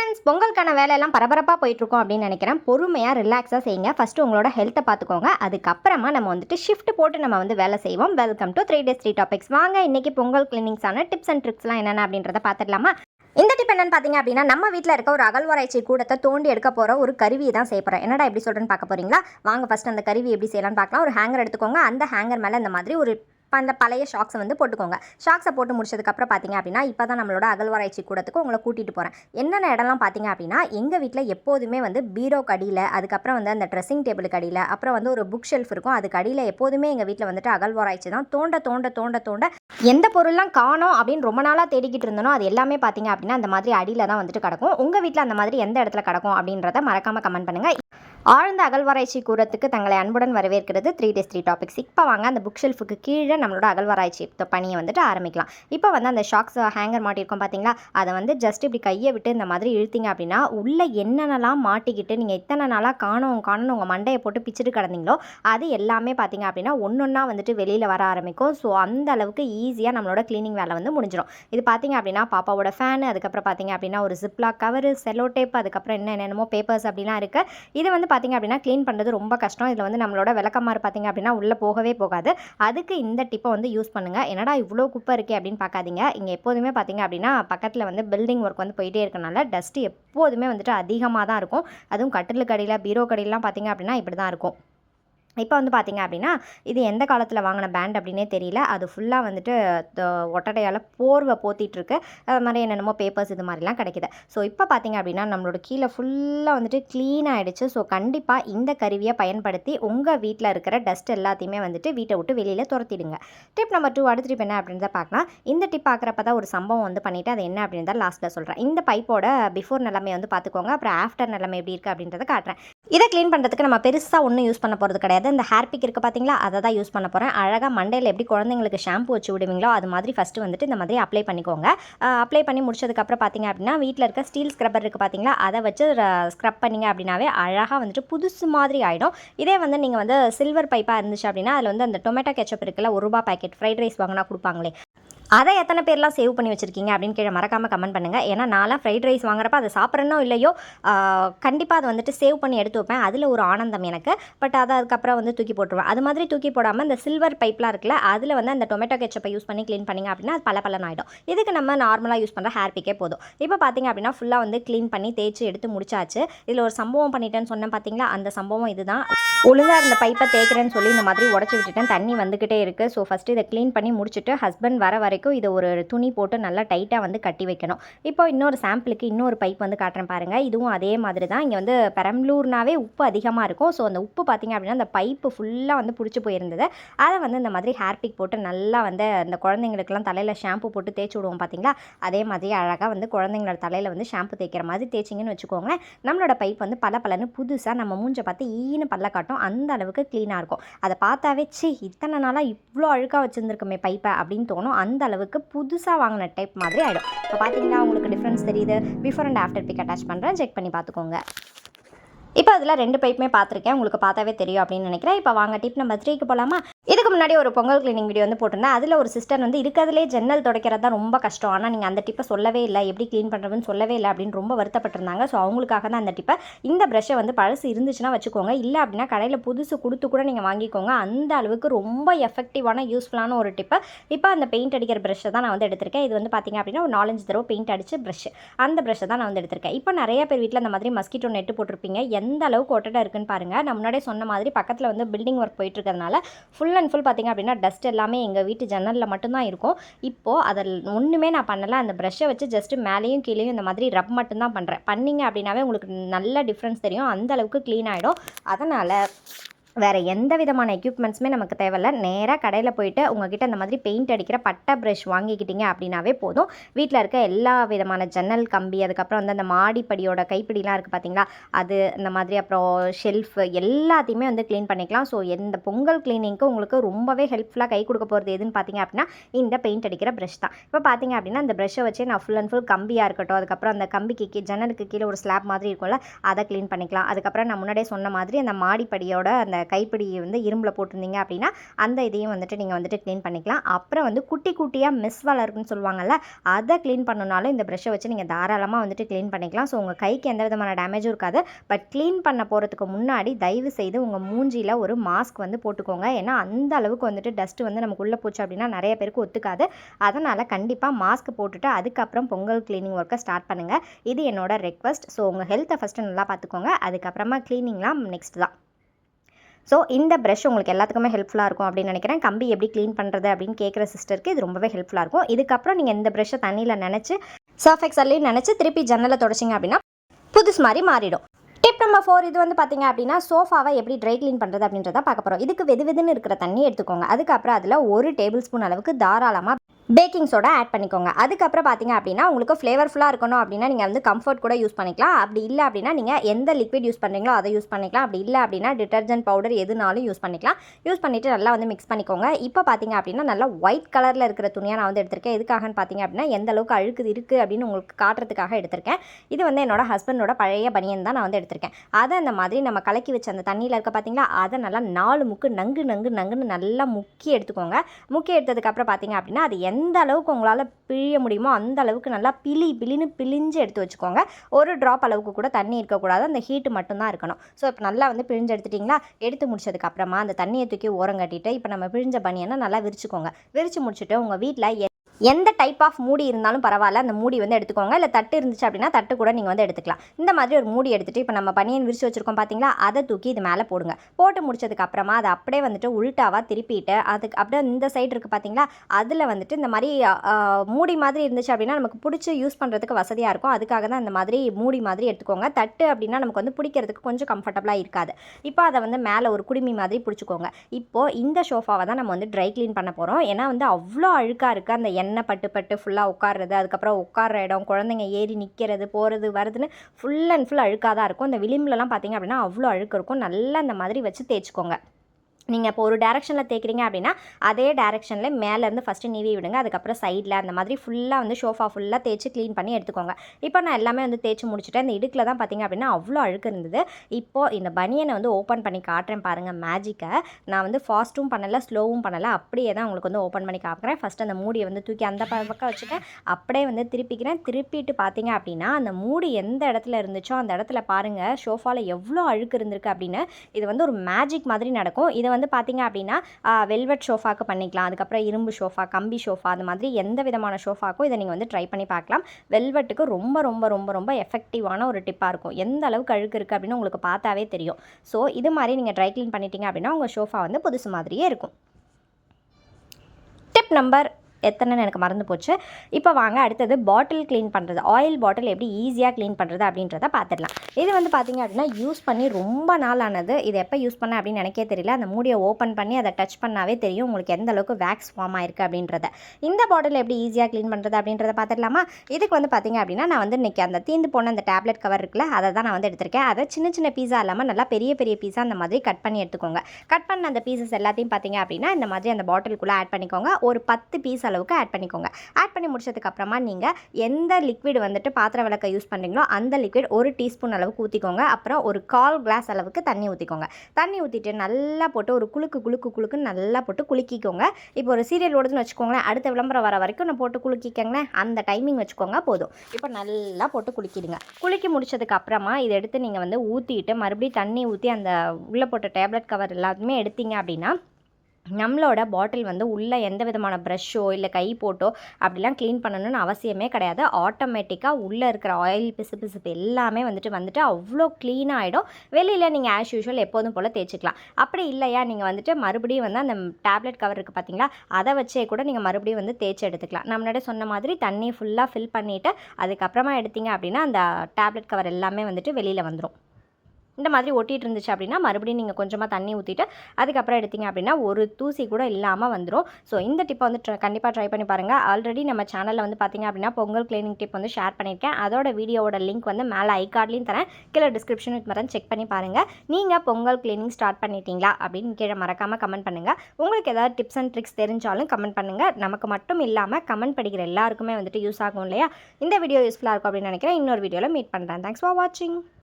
Friends பொங்கலுக்கான வேலையெல்லாம் பரபரப்பாக போயிட்டுருக்கோம் அப்படின்னு நினைக்கிறேன். பொறுமையாக ரிலாக்ஸாக செய்யுங்க. ஃபஸ்ட்டு உங்களோட ஹெல்த்தை பார்த்துக்கோங்க அதுக்கப்புறமா நம்ம வந்துட்டு ஷிஃப்ட் போட்டு நம்ம வந்து வேலை செய்வோம். Welcome to three days three topics வாங்க இன்றைக்கி பொங்கல் கிளினிக்ஸான டிப்ஸ் அண்ட் ட்ரிக்ஸ்லாம் என்னென்ன அப்படின்றத பார்த்துடலாமா இந்த டிப் என்னன்னு பார்த்தீங்க அப்படின்னா நம்ம வீட்டில் இருக்க ஒரு அகழ்வாராய்ச்சி கூடத்தை தோண்டி எடுக்க போகிற ஒரு கருவியை தான் செய்ய போகிறேன் என்னடா எப்படி சொல்கிறேன்னு பார்க்க போகிறீங்களா வாங்க ஃபஸ்ட் அந்த கருவி எப்படி செய்யலாம்னு பார்க்கலாம். ஒரு ஹேங்கர் எடுத்துக்கோங்க. அந்த ஹேங்கர் மேலே இந்த மாதிரி ஒரு அந்த பழைய ஷாக்ஸை வந்து போட்டுக்கோங்க. ஷாக்ஸை போட்டு முடிச்சதுக்கப்புறம் பார்த்தீங்க அப்படின்னா இப்போ தான் நம்மளோட அகழ்வாராய்ச்சி கூடத்துக்கு உங்களை கூட்டிகிட்டு போகிறேன் என்னென்ன இடம்லாம் பார்த்தீங்க அப்படின்னா எங்கள் வீட்டில் எப்போதுமே வந்து பீரோ கடியில் அதுக்கப்புறம் வந்து அந்த ட்ரெஸ்ஸிங் டேபிளுக்கு அடியில் அப்புறம் வந்து ஒரு புக் ஷெல்ஃப் இருக்கும். அதுக்கு அடியில் எப்போதுமே எங்கள் வீட்டில் வந்துட்டு அகழ்வாராய்ச்சி தான். தோண்ட தோண்ட தோண்ட தோண்ட எந்த பொருள்லாம் காணும் அப்படின்னு ரொம்ப நாளாக தேடிக்கிட்டு இருந்தனோ அது எல்லாமே பார்த்தீங்க அப்படின்னா அந்த மாதிரி அடியில் தான் வந்துட்டு கிடக்கும். உங்கள் வீட்டில் அந்த மாதிரி எந்த இடத்துல கிடக்கும் அப்படின்றத மறக்காமல் கமெண்ட் பண்ணுங்கள் ஆழ்ந்த அகழ்வாராய்ச்சி கூறத்துக்கு தங்களை அன்புடன் வரவேற்கிறது த்ரீ டேஸ் த்ரீ டாபிக்ஸ் இப்போ வாங்க அந்த புக் ஷெல்ஃபுக்கு கீழே நம்மளோட அகழ்வாராய்ச்சி த- பணியை வந்துட்டு ஆரம்பிக்கலாம். இப்போ வந்து அந்த ஷாக்ஸ் ஹேங்கர் மாட்டியிருக்கோம் பார்த்தீங்களா அதை வந்து ஜஸ்ட் இப்படி கையை விட்டு இந்த மாதிரி இழுத்தீங்க அப்படின்னா உள்ளே என்னென்னலாம் மாட்டிக்கிட்டு நீங்கள் இத்தனை நாளாக காணும் காணும் உங்கள் மண்டையை போட்டு பிச்சுட்டு கிடந்தீங்களோ அது எல்லாமே பார்த்தீங்க அப்படின்னா ஒன்றொன்னா வந்துட்டு வெளியில் வர ஆரம்பிக்கும். ஸோ அந்த அளவுக்கு ஈஸியாக நம்மளோட க்ளீனிங் வேலை வந்து முடிஞ்சிடும் இது பார்த்தீங்க அப்படின்னா பாப்பாவோட ஃபேன் அதுக்கப்புறம் பார்த்தீங்க அப்படின்னா ஒரு ஜிப்லாக் கவர் செலோ டேப் அதுக்கப்புறம் என்ன என்னென்னமோ பேப்பர்ஸ் அப்படிலாம் இருக்குது இது வந்து பார்த்தீங்க அப்படின்னா க்ளீன் பண்ணுறது ரொம்ப கஷ்டம். இதில் வந்து நம்மளோட விளக்கமாறு பார்த்தீங்க அப்படின்னா உள்ளே போகவே போகாது. அதுக்கு இந்த டிப்பை வந்து யூஸ் பண்ணுங்கள் என்னடா இவ்வளோ குப்பை இருக்கே அப்படின்னு பார்க்காதீங்க இங்கே எப்போதுமே பார்த்தீங்க அப்படின்னா பக்கத்தில் வந்து பில்டிங் ஒர்க் வந்து போயிட்டே இருக்கனால டஸ்ட்டு எப்போதுமே வந்துட்டு அதிகமாக தான் இருக்கும். அதுவும் கட்டிலுக்கு அடியில் பீரோ கடையிலாம் பார்த்தீங்க அப்படின்னா இப்படி தான் இருக்கும். இப்போ வந்து பார்த்தீங்க அப்படின்னா இது எந்த காலத்தில் வாங்கின பேண்ட் அப்படின்னே தெரியல. அது ஃபுல்லாக வந்துட்டு ஒட்டடையால் போர்வை போத்திட்டுருக்கு அது மாதிரி என்னென்னமோ பேப்பர்ஸ் இது மாதிரிலாம் கிடைக்குது. ஸோ இப்போ பார்த்தீங்க அப்படின்னா நம்மளோட கீழே ஃபுல்லாக வந்துட்டு க்ளீன் ஆகிடுச்சு ஸோ கண்டிப்பாக இந்த கருவியை பயன்படுத்தி உங்கள் வீட்டில் இருக்கிற டஸ்ட் எல்லாத்தையுமே வந்துட்டு வீட்டை விட்டு வெளியில் துரத்திடுங்க. டிப் நம்பர் டூ அடுத்த டிப் என்ன அப்படின்றத பார்க்கலாம் இந்த டிப் பார்க்குறப்ப தான் ஒரு சம்பவம் வந்து பண்ணிவிட்டு அது என்ன அப்படின்றத லாஸ்ட்டில் சொல்கிறேன் இந்த பைப்போட பிஃபோர் நிலமையை வந்து பார்த்துக்கோங்க. அப்புறம் ஆஃப்டர் நிலமை எப்படி இருக்குது அப்படின்றத காட்டுறேன். இதை க்ளீன் பண்ணுறதுக்கு நம்ம பெருசாக ஒன்றும் யூஸ் பண்ண போகிறது கிடையாது. இந்த ஹேர் பிக் இருக்குது பார்த்தீங்களா அதை தான் யூஸ் பண்ண போகிறேன் அழகாக மண்டையில் எப்படி குழந்தைங்களுக்கு ஷாம்பு வச்சு விடுவீங்களோ அது மாதிரி ஃபஸ்ட்டு வந்துட்டு இந்த மாதிரி அப்ளை பண்ணிக்கோங்க. அப்ளை பண்ணி முடிச்சதுக்கப்புறம் பார்த்தீங்க அப்படின்னா வீட்டில் இருக்க ஸ்டீல் ஸ்க்ரப்பர் இருக்குது பார்த்தீங்களா அதை வச்சு ஸ்க்ரப் பண்ணீங்க அப்படின்னாவே அழகாக வந்துட்டு புதுசு மாதிரி ஆகிடும் இதே வந்து நீங்கள் வந்து சில்வர் பைப்பாக இருந்துச்சு அப்படின்னா அதில் வந்து அந்த டொமேட்டோ கெச்சப் இருக்குல்ல ஒரு ரூபா பேக்கெட் ஃப்ரைட் ரைஸ் வாங்கினா கொடுப்பாங்களே. அதை எத்தனை பேர்லாம் சேவ் பண்ணி வச்சுருக்கீங்க அப்படின்னு கீழே மறக்காமல் கமெண்ட் பண்ணுங்கள் ஏன்னா நான்லாம் ஃப்ரைட் ரைஸ் வாங்குறப்ப அதை சாப்பிட்றனோ இல்லையோ கண்டிப்பாக அதை வந்துட்டு சேவ் பண்ணி எடுத்து வைப்பேன். அதில் ஒரு ஆனந்தம் எனக்கு. பட் அதை அதுக்கப்புறம் வந்து தூக்கி போட்டுருவேன். அது மாதிரி தூக்கி போடாமல் இந்த சில்வர் பைப்லாம் இருக்குல்ல அதில் வந்து அந்த டொமேட்டோ கெச்சப்பை யூஸ் பண்ணி க்ளீன் பண்ணிங்க அப்படின்னா அது பல பலன் ஆகிடும் இதுக்கு நம்ம நார்மலாக யூஸ் பண்ணுற ஹேர் பிக்கே போதும். இப்போ பார்த்தீங்க அப்படின்னா ஃபுல்லாக வந்து க்ளீன் பண்ணி தேய்ச்சி எடுத்து முடிச்சாச்சு. இதில் ஒரு சம்பவம் பண்ணிட்டேன்னு சொன்னேன் பார்த்தீங்களா அந்த சம்பவம் இதுதான். ஒழுங்காக இருந்த பைப்பை தேய்க்கிறேன்னு சொல்லி இந்த மாதிரி உடச்சி விட்டுட்டேன். தண்ணி வந்துக்கிட்டே இருக்குது ஸோ ஃபஸ்ட்டு இதை க்ளீன் பண்ணி முடிச்சுட்டு ஹஸ்பண்ட் வர வரைக்கும் இதை ஒரு துணி போட்டு நல்லா டைட்டாக வந்து கட்டி வைக்கணும். இப்போ இன்னொரு சாம்பிளுக்கு இன்னொரு பைப் வந்து காட்டுறேன் பாருங்கள் இதுவும் அதே மாதிரி தான். இங்கே வந்து பெரம்பலூர்னாவே உப்பு அதிகமாக இருக்கும். ஸோ அந்த உப்பு பார்த்தீங்க அப்படின்னா அந்த பைப்பு ஃபுல்லாக வந்து பிடிச்சி போயிருந்தது. அதை வந்து இந்த மாதிரி ஹேர் பிக் போட்டு நல்லா வந்து அந்த குழந்தைங்களுக்குலாம் தலையில் ஷாம்பு போட்டு தேய்ச்சி விடுவோம் பார்த்தீங்களா அதே மாதிரி அழகாக வந்து குழந்தைங்களோட தலையில் வந்து ஷாம்பு தேய்க்கிற மாதிரி தேய்ச்சிங்கன்னு வச்சுக்கோங்களேன். நம்மளோட பைப் வந்து பல பலன்னு புதுசாக நம்ம மூஞ்சை பார்த்து ஈன்னு பல்ல காட்டும் அந்த அளவுக்கு க்ளீனாக இருக்கும். அதை பார்த்தாவே சி இத்தனை நாளாக இவ்வளோ அழுக்காக வச்சுருந்துருக்குமே பைப்பை அப்படின்னு தோணும். அந்த அளவுக்கு புதுசாக வாங்கின டைப் மாதிரி ஆகிடும் இப்போ பார்த்தீங்கன்னா உங்களுக்கு டிஃப்ரென்ஸ் தெரியுது. Before and after pic attach பண்ணுறேன் செக் பண்ணி பார்த்துக்கோங்க இப்போ அதில் ரெண்டு பைப்புமே பார்த்துருக்கேன் உங்களுக்கு பார்த்தாவே தெரியும் அப்படின்னு நினைக்கிறேன். இப்போ வாங்க டிப் நம்பர் த்ரீக்கு போகலாமா இதுக்கு முன்னாடி ஒரு பொங்கல் கிளீனிங் வீடியோ வந்து போட்டிருந்தேன். அதில் ஒரு சிஸ்டர் வந்து இருக்கிறதுலே ஜன்னல் துடைக்கிறது தான் ரொம்ப கஷ்டம். ஆனால் நீங்கள் அந்த டிப்பை சொல்லவே இல்லை. எப்படி க்ளீன் பண்ணுறதுன்னு சொல்லவே இல்லை. அப்படின்னு ரொம்ப வருத்தப்பட்டிருந்தாங்க. ஸோ அவங்களுக்காக தான் அந்த டிப்பை இந்த ப்ரஷ்ஷை வந்து பழசு இருந்துச்சுன்னா வச்சுக்கோங்க. இல்லை அப்படின்னா கடையில் புதுசு கொடுத்து கூட நீங்கள் வாங்கிக்கோங்க. அந்த அளவுக்கு ரொம்ப எஃபெக்டிவான யூஸ்ஃபுல்லான ஒரு டிப்பை இப்போ அந்த பெயிண்ட் அடிக்கிற ப்ரஷ்ஷை தான் நான் வந்து எடுத்திருக்கேன். இது வந்து பார்த்தீங்க அப்படின்னா ஒரு நாலஞ்சு தடவை பெயிண்ட் அடிச்சு ப்ரஷ் அந்த ப்ரஷ்ஷை தான் நான் வந்து எடுத்திருக்கேன். இப்போ நிறைய பேர் வீட்டில் அந்த மாதிரி மஸ்கிட்டோ நெட்டு போட்டிருப்பீங்க. எந்த அளவுக்கு ஒட்டடை இருக்குன்னு பாருங்கள் நான் முன்னாடியே சொன்ன மாதிரி பக்கத்தில் வந்து பில்டிங் ஒர்க் போயிட்டு இருக்கிறதுனால ஃபுல் அண்ட் ஃபுல் பார்த்திங்க அப்படின்னா டஸ்ட் எல்லாமே எங்கள் வீட்டு ஜன்னலில் மட்டும்தான் இருக்கும். இப்போது அதில் ஒன்றுமே நான் பண்ணலை. அந்த ப்ரெஷ்ஷை வச்சு ஜஸ்ட் மேலேயும் கீழேயும் இந்த மாதிரி ரப் மட்டும்தான் பண்ணுறேன் பண்ணீங்க அப்படின்னாவே உங்களுக்கு நல்ல டிஃப்ரென்ஸ் தெரியும். அந்த அளவுக்கு க்ளீன் ஆகிடும் அதனால் வேறு எந்த விதமான எக்யூப்மெண்ட்ஸுமே நமக்கு தேவையில்ல. நேராக கடையில் போயிட்டு உங்ககிட்ட இந்த மாதிரி பெயிண்ட் அடிக்கிற பட்டை ப்ரஷ் வாங்கிக்கிட்டீங்க அப்படின்னாவே போதும். வீட்டில் இருக்க எல்லா விதமான ஜன்னல் கம்பி அதுக்கப்புறம் வந்து அந்த மாடிப்படியோட கைப்பிடிலாம் இருக்குது பார்த்தீங்களா அது இந்த மாதிரி அப்புறம் ஷெல்ஃப் எல்லாத்தையுமே வந்து க்ளீன் பண்ணிக்கலாம். ஸோ எந்த பொங்கல் க்ளீனிங்க்கு உங்களுக்கு ரொம்பவே ஹெல்ப்ஃபுல்லாக கை கொடுக்க போகிறது எதுன்னு பார்த்தீங்க அப்படின்னா இந்த பெயிண்ட் அடிக்கிற ப்ரஷ் தான். இப்போ பார்த்தீங்க அப்படின்னா இந்த ப்ரஷ்ஷை வச்சு நான் ஃபுல் அண்ட் ஃபுல் கம்பியாக இருக்கட்டும் அதுக்கப்புறம் அந்த கம்பிக்கு ஜன்னலுக்கு கீழே ஒரு ஸ்லாப் மாதிரி இருக்கும்ல அதை க்ளீன் பண்ணிக்கலாம். அதுக்கப்புறம் நான் முன்னாடியே சொன்ன மாதிரி அந்த மாடிப்படியோட அந்த கைப்பிடி வந்து இரும்பில் போட்டிருந்தீங்க அப்படின்னா அந்த இதையும் வந்துட்டு நீங்கள் வந்துட்டு க்ளீன் பண்ணிக்கலாம். அப்புறம் வந்து குட்டி குட்டியாக மிஸ் வளருக்குன்னு சொல்லுவாங்கல்ல அதை க்ளீன் பண்ணணுனாலும் இந்த ப்ரெஷ்ஷை வச்சு நீங்கள் தாராளமாக வந்துட்டு க்ளீன் பண்ணிக்கலாம். ஸோ உங்கள் கைக்கு எந்த விதமான டேமேஜும் இருக்காது. பட் க்ளீன் பண்ண போகிறதுக்கு முன்னாடி தயவு செய்து உங்கள் மூஞ்சியில் ஒரு மாஸ்க் வந்து போட்டுக்கோங்க. ஏன்னா அந்த அளவுக்கு வந்துட்டு டஸ்ட்டு வந்து நமக்கு உள்ளே போச்சு அப்படின்னா நிறைய பேருக்கு ஒத்துக்காது. அதனால் கண்டிப்பாக மாஸ்க் போட்டுட்டு அதுக்கப்புறம் பொங்கல் க்ளீனிங் ஒர்க்கை ஸ்டார்ட் பண்ணுங்கள் இது என்னோட ரெக்வஸ்ட் ஸோ உங்கள் ஹெல்த்தை ஃபஸ்ட்டு நல்லா பார்த்துக்கோங்க அதுக்கப்புறமா க்ளீனிங்லாம் நெக்ஸ்ட் தான். ஸோ இந்த ப்ரஷ் உங்களுக்கு எல்லாத்துக்குமே ஹெல்ப்ஃபுல்லாக இருக்கும் அப்படின்னு நினைக்கிறேன். கம்பி எப்படி க்ளீன் பண்ணுறது அப்படின்னு கேட்குற சிஸ்டருக்கு இது ரொம்பவே ஹெல்ப்ஃபுல்லாக இருக்கும். இதுக்கப்புறம் நீங்கள் இந்த ப்ரஷ்ஷை தண்ணியில் நினச்சி எக்ஸல்லையும் நினச்சி திருப்பி ஜன்னலை தொடச்சிங்க அப்படின்னா புதுசு மாதிரி மாறிடும். டிப் நம்பர் ஃபோர் இது வந்து பார்த்தீங்க அப்படின்னா சோஃபாவை எப்படி ட்ரை க்ளீன் பண்ணுறது அப்படின்றத பார்க்க போகிறோம் இதுக்கு வெது வெதுன்னு இருக்கிற தண்ணி எடுத்துக்கோங்க. அதுக்கப்புறம் அதில் ஒரு டேபிள் ஸ்பூன் அளவுக்கு தாராளமாக பேக்கிங் சோடா ஆட் பண்ணிக்கோங்க. அதுக்கப்புறம் பார்த்தீங்க அப்படின்னா உங்களுக்கு ஃப்ளேவர்ஃபுல்லாக இருக்கணும் அப்படின்னா நீங்கள் வந்து கம்ஃபர்ட் கூட யூஸ் பண்ணிக்கலாம். அப்படி இல்லை அப்படின்னா நீங்கள் எந்த லிக்விட் யூஸ் பண்ணுறீங்களோ அதை யூஸ் பண்ணிக்கலாம். அப்படி இல்லை அப்படின்னா டிட்டர்ஜென்ட் பவுடர் எதுனாலும் யூஸ் பண்ணிக்கலாம். யூஸ் பண்ணிவிட்டு நல்லா வந்து மிக்ஸ் பண்ணிக்கோங்க. இப்போ பார்த்தீங்க அப்படின்னா நல்லா ஒயிட் கலரில் இருக்கிற துணியாக நான் வந்து எடுத்திருக்கேன். எதுக்காகன்னு பார்த்தீங்க அப்படின்னா எந்த அளவுக்கு அழுக்கு இருக்குது அப்படின்னு உங்களுக்கு காட்டுறதுக்காக எடுத்திருக்கேன். இது வந்து என்னோட ஹஸ்பண்டோட பழைய பனியன் தான் நான் வந்து எடுத்திருக்கேன். அதை அந்த மாதிரி நம்ம கலக்கி வச்ச அந்த தண்ணியில் இருக்க பார்த்தீங்களா அதை நல்லா நாலு முக்கு நங்கு நங்கு நங்குன்னு நல்லா முக்கி எடுத்துக்கோங்க. முக்கி எடுத்ததுக்கப்புறம் பார்த்தீங்க அப்படின்னா அது எந்த எந்த அளவுக்கு உங்களால் பிழிய முடியுமோ அந்த அளவுக்கு நல்லா பிளி பிளின்னு பிழிஞ்சு எடுத்து வச்சுக்கோங்க. ஒரு ட்ராப் அளவுக்கு கூட தண்ணி இருக்கக்கூடாது. அந்த ஹீட்டு மட்டும்தான் இருக்கணும். ஸோ இப்போ நல்லா வந்து பிழிஞ்சு எடுத்துட்டிங்களா? எடுத்து முடிச்சதுக்கப்புறமா அந்த தண்ணியை தூக்கி ஓரம் கட்டிட்டு இப்போ நம்ம பிழிஞ்ச பனியனை நல்லா விரிச்சுக்கோங்க. விரிச்சு முடிச்சுட்டு உங்கள் வீட்டில் எந்த டைப் ஆஃப் மூடி இருந்தாலும் பரவாயில்ல. அந்த மூடி வந்து எடுத்துக்கோங்க. இல்லை தட்டு இருந்துச்சு அப்படின்னா தட்டு கூட நீங்கள் வந்து எடுத்துக்கலாம். இந்த மாதிரி ஒரு மூடி எடுத்துகிட்டு இப்போ நம்ம பனியன் விரிச்சு வச்சுருக்கோம் பார்த்தீங்களா அதை தூக்கி இது மேலே போடுங்க. போட்டு முடிச்சதுக்கு அப்புறமா அதை அப்படியே வந்துட்டு உள்டாவாக திருப்பிட்டு அதுக்கு அப்படியே இந்த சைடு இருக்குது பார்த்தீங்களா அதில் வந்துட்டு இந்த மாதிரி மூடி மாதிரி இருந்துச்சு அப்படின்னா நமக்கு பிடிச்சி யூஸ் பண்ணுறதுக்கு வசதியாக இருக்கும். அதுக்காக தான் இந்த மாதிரி மூடி மாதிரி எடுத்துக்கோங்க. தட்டு அப்படின்னா நமக்கு வந்து பிடிக்கிறதுக்கு கொஞ்சம் கம்ஃபர்டபுளாக இருக்காது. இப்போ அதை வந்து மேலே ஒரு குடுமி மாதிரி பிடிச்சிக்கோங்க. இப்போது இந்த ஷோஃபாவை தான் நம்ம வந்து ட்ரை க்ளீன் பண்ண போகிறோம் ஏன்னா வந்து அவ்வளோ அழுக்காக இருக்குது அந்த எண்ணெய் பட்டு பட்டு ஃபுல்லாக உட்காறது அதுக்கப்புறம் உட்கார்ற இடம் குழந்தைங்க ஏறி நிற்கிறது போகிறது வரதுன்னு ஃபுல் அண்ட் ஃபுல் அழுக்காக தான் இருக்கும். இந்த விளிம்புலலாம் பார்த்தீங்க அப்படின்னா அவ்வளோ அழுக்கு இருக்கும். நல்லா இந்த மாதிரி வச்சு தேய்ச்சிக்கோங்க. நீங்கள் இப்போ ஒரு டேரெக்ஷனில் தேய்க்கிறீங்க அப்படின்னா அதே டேரெக்ஷனில் மேலேருந்து ஃபஸ்ட்டு நீவி விடுங்க. அதுக்கப்புறம் சைடில் அந்த மாதிரி ஃபுல்லாக வந்து ஷோஃபா ஃபுல்லாக தேய்ச்சி க்ளீன் பண்ணி எடுத்துக்கோங்க. இப்போ நான் எல்லாமே வந்து தேய்ச்சி முடிச்சுட்டேன். இந்த இடுக்கில் தான் பார்த்தீங்க அப்படின்னா அவ்வளோ அழுக்கு இருந்தது. இப்போது இந்த பனியனை வந்து ஓப்பன் பண்ணி காட்டுறேன் பாருங்கள் மேஜிக்கை நான் வந்து ஃபாஸ்ட்டும் பண்ணலை ஸ்லோவும் பண்ணலை. அப்படியே தான் உங்களுக்கு வந்து ஓப்பன் பண்ணி காட்டுறேன் ஃபஸ்ட்டு அந்த மூடியை வந்து தூக்கி அந்த ப- பக்கம் வச்சுட்டேன். அப்படியே வந்து திருப்பிக்கிறேன். திருப்பிட்டு பார்த்தீங்க அப்படின்னா அந்த மூடி எந்த இடத்துல இருந்துச்சோ அந்த இடத்துல பாருங்கள் ஷோஃபாவில் எவ்வளோ அழுக்கு இருந்திருக்கு அப்படின்னு. இது வந்து ஒரு மேஜிக் மாதிரி நடக்கும். இதை வந்து பார்த்தீங்க அப்படின்னா வெல்வெட் ஷோஃபாக்கு பண்ணிக்கலாம். அதுக்கப்புறம் இரும்பு ஷோஃபா கம்பி ஷோஃபா அது மாதிரி எந்த விதமான ஷோஃபாக்கும் இதை நீங்கள் வந்து ட்ரை பண்ணி பார்க்கலாம். வெல்வெட்டுக்கு ரொம்ப ரொம்ப ரொம்ப ரொம்ப எஃபெக்டிவான ஒரு டிப்பாக இருக்கும். எந்த அளவுக்கு அழுக்கு இருக்குது அப்படின்னு உங்களுக்கு பார்த்தாவே தெரியும். ஸோ இது மாதிரி நீங்கள் ட்ரை க்ளீன் பண்ணிட்டீங்க அப்படின்னா உங்கள் ஷோஃபா வந்து புதுசு மாதிரியே இருக்கும். டிப் நம்பர் எத்தனைன்னு எனக்கு மறந்து போச்சு. இப்போ வாங்க அடுத்தது பாட்டில் க்ளீன் பண்ணுறது ஆயில் பாட்டில் எப்படி ஈஸியாக க்ளீன் பண்ணுறது அப்படின்றத பார்த்துடலாம் இது வந்து பார்த்தீங்க அப்படின்னா யூஸ் பண்ணி ரொம்ப நாள் ஆனது இது எப்போ யூஸ் பண்ண அப்படின்னு எனக்கே தெரியல. அந்த மூடியை ஓப்பன் பண்ணி அதை டச் பண்ணாவே தெரியும் உங்களுக்கு எந்த அளவுக்கு வேக்ஸ் ஃபார்ம் ஆயிருக்கு அப்படின்றத. இந்த பாட்டில் எப்படி ஈஸியாக க்ளீன் பண்ணுறது அப்படின்றத பார்த்துடலாமா இதுக்கு வந்து பார்த்தீங்க அப்படின்னா நான் வந்து இன்றைக்கி அந்த தீந்து போன அந்த டேப்லெட் கவர் இருக்குல்ல அதை தான் நான் வந்து எடுத்திருக்கேன். அதை சின்ன சின்ன பீஸா இல்லாமல் நல்லா பெரிய பெரிய பீஸா அந்த மாதிரி கட் பண்ணி எடுத்துக்கோங்க. கட் பண்ண அந்த பீசஸ் எல்லாத்தையும் பார்த்தீங்க அப்படின்னா இந்த மாதிரி அந்த பாட்டிலுக்குள்ளே ஆட் பண்ணிக்கோங்க. ஒரு பத்து பீஸ் அளவுக்கு ஆட் பண்ணிக்கோங்க. ஆட் பண்ணி முடிச்சதுக்கப்புறமா நீங்கள் எந்த லிக்விட் வந்துட்டு பாத்திர விளக்க யூஸ் பண்ணுறீங்களோ அந்த லிக்விட் ஒரு டீஸ்பூன் அளவுக்கு ஊற்றிக்கோங்க அப்புறம் ஒரு கால் கிளாஸ் அளவுக்கு தண்ணி ஊற்றிக்கோங்க தண்ணி ஊற்றிட்டு நல்லா போட்டு ஒரு குலுக்கு குலுக்கு குலுக்குன்னு நல்லா போட்டு குலுக்கிக்கோங்க. இப்போ ஒரு சீரியல் ஓடுதுன்னு வச்சுக்கோங்களேன் அடுத்த விளம்பரம் வர வரைக்கும் நான் போட்டு குலுக்கிக்கங்களேன் அந்த டைமிங் வச்சுக்கோங்க போதும். இப்போ நல்லா போட்டு குலுக்கிடுங்க. குலுக்கி முடிச்சதுக்கப்புறமா இதை எடுத்து நீங்கள் வந்து ஊற்றிட்டு மறுபடியும் தண்ணி ஊற்றி அந்த உள்ளே போட்ட டேப்லெட் கவர் எல்லாத்துமே எடுத்தீங்க அப்படின்னா நம்மளோட பாட்டில் வந்து உள்ளே எந்த விதமான ப்ரஷ்ஷோ இல்லை கை போட்டோ அப்படிலாம் க்ளீன் பண்ணணும்னு அவசியமே கிடையாது. ஆட்டோமேட்டிக்காக உள்ளே இருக்கிற ஆயில் பிசு பிசுப்பு எல்லாமே வந்துட்டு வந்துட்டு அவ்வளோ க்ளீன் ஆகிடும் வெளியில் நீங்கள் ஆஸ் யூஷுவல் எப்போதும் போல் தேய்ச்சிக்கலாம். அப்படி இல்லையா நீங்கள் வந்துட்டு மறுபடியும் வந்து அந்த டேப்லெட் கவர் இருக்குது பார்த்தீங்களா அதை வச்சே கூட நீங்கள் மறுபடியும் வந்து தேய்ச்சி எடுத்துக்கலாம். நம்மளோட சொன்ன மாதிரி தண்ணி ஃபுல்லாக ஃபில் பண்ணிவிட்டு அதுக்கப்புறமா எடுத்தீங்க அப்படின்னா அந்த டேப்லெட் கவர் எல்லாமே வந்துட்டு வெளியில் வந்துடும் இந்த மாதிரி ஒட்டிட்டு இருந்துச்சு அப்படின்னா மறுபடியும் நீங்கள் கொஞ்சமாக தண்ணி ஊற்றிட்டு அதுக்கப்புறம் எடுத்தீங்க அப்படின்னா ஒரு தூசி கூட இல்லாமல் வந்துடும் ஸோ இந்த டிப்பை வந்து கண்டிப்பாக ட்ரை பண்ணி பாருங்கள் ஆல்ரெடி நம்ம சேனலில் வந்து பார்த்தீங்க அப்படின்னா பொங்கல் கிளீனிங் டிப் வந்து ஷேர் பண்ணியிருக்கேன். அதோட வீடியோவோட லிங்க் வந்து மேலே ஐ கார்ட்லேயும் தரேன். கீழே டிஸ்கிரிப்ஷனுக்கு மரம் செக் பண்ணி பாருங்கள் நீங்கள் பொங்கல் கிளீனிங் ஸ்டார்ட் பண்ணிட்டீங்களா அப்படின்னு கீழே மறக்காமல் கமெண்ட் பண்ணுங்கள் உங்களுக்கு ஏதாவது டிப்ஸ் அண்ட் ட்ரிக்ஸ் தெரிஞ்சாலும் கமெண்ட் பண்ணுங்கள் நமக்கு மட்டும் இல்லாமல் கமெண்ட் படிக்கிற எல்லாருக்குமே வந்துட்டு யூஸ் ஆகும் இல்லையா? இந்த வீடியோ யூஸ்ஃபுல்லாக இருக்கும் அப்படின்னு நினைக்கிறேன். இன்னொரு வீடியோவில் மீட் பண்ணுறேன் தேங்க்ஸ் ஃபார் வாட்சிங்